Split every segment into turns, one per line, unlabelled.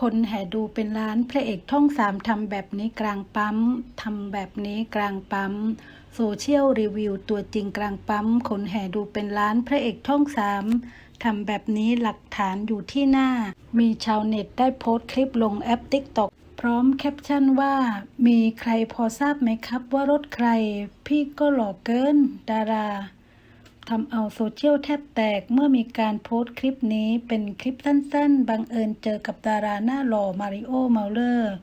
คนแห่ดูเป็นล้านพระเอกท่องสามทำแบบนี้กลางปั๊มทำแบบนี้กลางปั๊มโซเชียลรีวิวตัวจริงกลางปั๊มคนแห่ดูเป็นล้านพระเอกท่องสามทำแบบนี้หลักฐานอยู่ที่หน้า มีชาวเน็ตได้โพสต์คลิปลงแอป TikTok พร้อมแคปชั่นว่า มีใครพอทราบไหมครับว่ารถใคร พี่ก็หล่อเกิน ดารา ทำเอาโซเชียลแทบแตกเมื่อมีการโพสต์คลิปนี้เป็นคลิปสั้นๆ บังเอิญเจอกับดาราหน้าหล่อมาริโอเมาเลอร์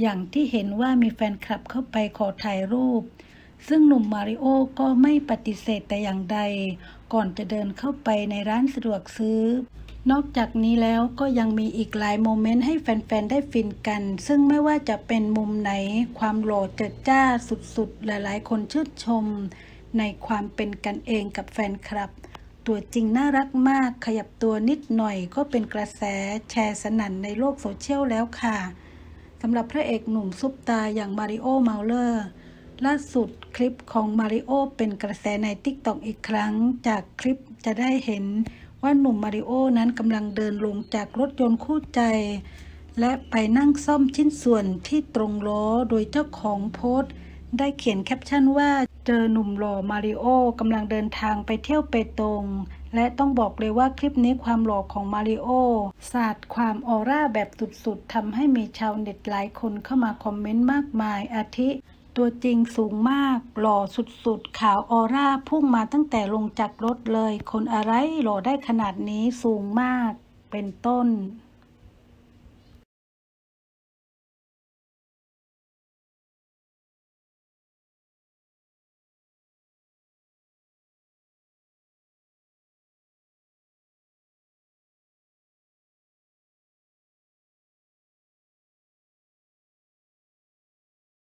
อย่างที่เห็นว่ามีแฟนคลับเข้าไปขอถ่ายรูป ซึ่งหนุ่มมาริโอก็ไม่ปฏิเสธแต่อย่างใด ก่อนจะเดินเข้าไปในร้านสะดวกซื้อ นอกจากนี้แล้วก็ยังมีอีกหลายโมเมนต์ให้แฟนๆ ได้ฟินกัน ซึ่งไม่ว่าจะเป็นมุมไหน ความหล่อเจิดจ้าสุดๆ หลายๆ คนชื่นชม ในความเป็นกันเองกับแฟนคลับ ตัวจริงน่ารักมากขยับตัวนิดหน่อยก็เป็นกระแสแชร์สนั่นในโลกโซเชียลแล้วค่ะสำหรับพระเอกหนุ่มซุปตาอย่างมาริโอเมาเลอร์ล่าสุดคลิปของมาริโอเป็นกระแสใน t ิ k t o k อีกครั้ง จากคลิปจะได้เห็นว่าหนุ่มมาริโอนั้นกำลังเดินลงจากรถยนต์คู่ใจ และไปนั่งซ่อมชิ้นส่วนที่ตรงล้อโดยเจ้าของโพสต์ ได้เขียนแคปชั่นว่าเจอหนุ่มหล่อมาริโอกำลังเดินทางไปเที่ยวเปตง และต้องบอกเลยว่าคลิปนี้ความหล่อของมาริโอสาดความออร่าแบบสุดๆทำให้มีชาวเน็ตหลายคนเข้ามาคอมเมนต์มากมายอาทิ ตัวจริงสูงมาก หล่อสุดๆ ขาวออร่าพุ่งมาตั้งแต่ลงจากรถเลย คนอะไรหล่อได้ขนาดนี้สูงมาก เป็นต้น